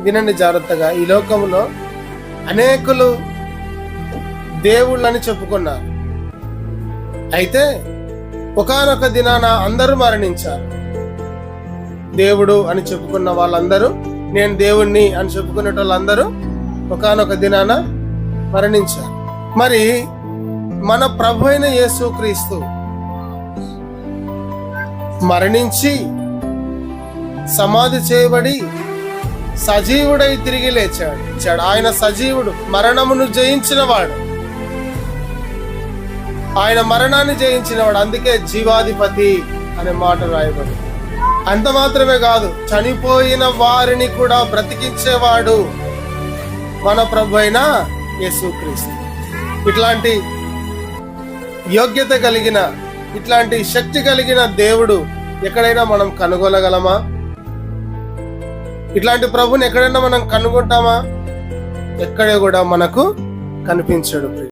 వినండి జాగ్రత్తగా. ఈ లోకంలో అనేకులు దేవుళ్ళని చెప్పుకున్నారు. అయితే ఒకానొక దినాన అందరూ మరణించారు. దేవుడు అని చెప్పుకున్న వాళ్ళందరూ నేను దేవుణ్ణి అని చెప్పుకునే వాళ్ళందరూ ఒకానొక దినాన మరణించారు. మరి మన ప్రభు అయిన యేసుక్రీస్తు మరణించి సమాధి చేయబడి సజీవుడై తిరిగి లేచాడు. ఇచ్చాడు. ఆయన సజీవుడు. మరణమును జయించిన వాడు ఆయన మరణాన్ని జయించినవాడు. అందుకే జీవాధిపతి అనే మాట రాయబడి అంత మాత్రమే కాదు చనిపోయిన వారిని కూడా బ్రతికించేవాడు మన ప్రభు అయిన యేసుక్రీస్తు. ఇట్లాంటి యోగ్యత కలిగిన ఇట్లాంటి శక్తి కలిగిన దేవుడు ఎక్కడైనా మనం కనుగొనగలమా? ఇట్లాంటి ప్రభుని ఎక్కడైనా మనం కనుగొంటామా? ఎక్కడే కూడా మనకు కనిపించడు